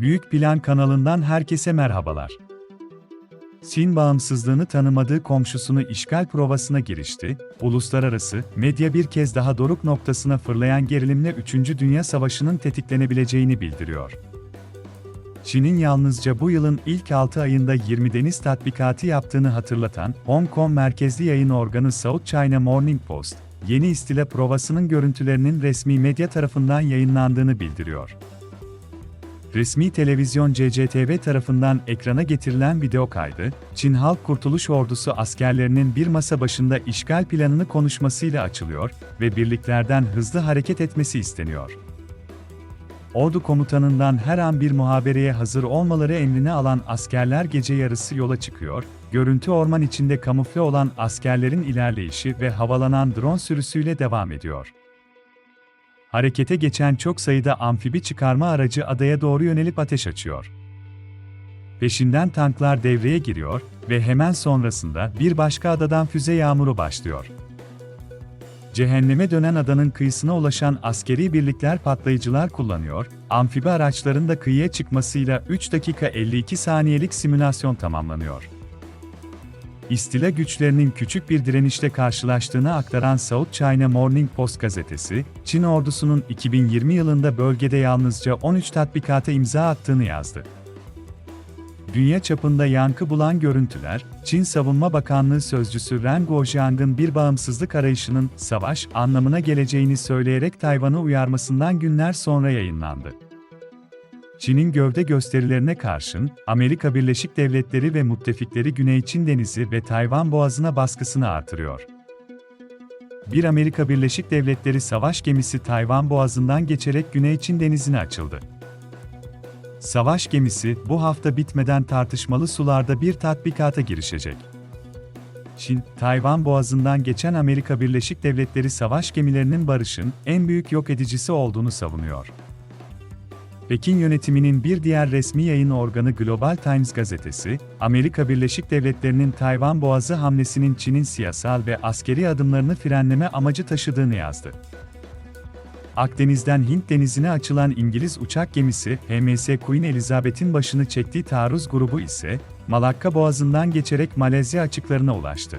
Büyük Plan kanalından herkese merhabalar. Çin bağımsızlığını tanımadığı komşusunu işgal provasına girişti, uluslararası medya bir kez daha doruk noktasına fırlayan gerilimle 3. Dünya Savaşı'nın tetiklenebileceğini bildiriyor. Çin'in yalnızca bu yılın ilk 6 ayında 20 deniz tatbikatı yaptığını hatırlatan Hong Kong merkezli yayın organı South China Morning Post, yeni istila provasının görüntülerinin resmi medya tarafından yayınlandığını bildiriyor. Resmi televizyon CCTV tarafından ekrana getirilen video kaydı, Çin Halk Kurtuluş Ordusu askerlerinin bir masa başında işgal planını konuşmasıyla açılıyor ve birliklerden hızlı hareket etmesi isteniyor. Ordu komutanından her an bir muhabereye hazır olmaları emrini alan askerler gece yarısı yola çıkıyor, görüntü orman içinde kamufle olan askerlerin ilerleyişi ve havalanan drone sürüsüyle devam ediyor. Harekete geçen çok sayıda amfibi çıkarma aracı adaya doğru yönelip ateş açıyor. Peşinden tanklar devreye giriyor ve hemen sonrasında bir başka adadan füze yağmuru başlıyor. Cehenneme dönen adanın kıyısına ulaşan askeri birlikler patlayıcılar kullanıyor, amfibi araçların da kıyıya çıkmasıyla 3 dakika 52 saniyelik simülasyon tamamlanıyor. İstila güçlerinin küçük bir direnişle karşılaştığını aktaran South China Morning Post gazetesi, Çin ordusunun 2020 yılında bölgede yalnızca 13 tatbikata imza attığını yazdı. Dünya çapında yankı bulan görüntüler, Çin Savunma Bakanlığı Sözcüsü Ren Guojiang'ın bir bağımsızlık arayışının savaş anlamına geleceğini söyleyerek Tayvan'ı uyarmasından günler sonra yayınlandı. Çin'in gövde gösterilerine karşın, Amerika Birleşik Devletleri ve müttefikleri Güney Çin Denizi ve Tayvan Boğazı'na baskısını artırıyor. Bir Amerika Birleşik Devletleri savaş gemisi Tayvan Boğazı'ndan geçerek Güney Çin Denizi'ne açıldı. Savaş gemisi bu hafta bitmeden tartışmalı sularda bir tatbikata girişecek. Çin, Tayvan Boğazı'ndan geçen Amerika Birleşik Devletleri savaş gemilerinin barışın en büyük yok edicisi olduğunu savunuyor. Pekin yönetiminin bir diğer resmi yayın organı Global Times gazetesi, Amerika Birleşik Devletleri'nin Tayvan Boğazı hamlesinin Çin'in siyasal ve askeri adımlarını frenleme amacı taşıdığını yazdı. Akdeniz'den Hint denizine açılan İngiliz uçak gemisi HMS Queen Elizabeth'in başını çektiği taarruz grubu ise Malakka Boğazı'ndan geçerek Malezya açıklarına ulaştı.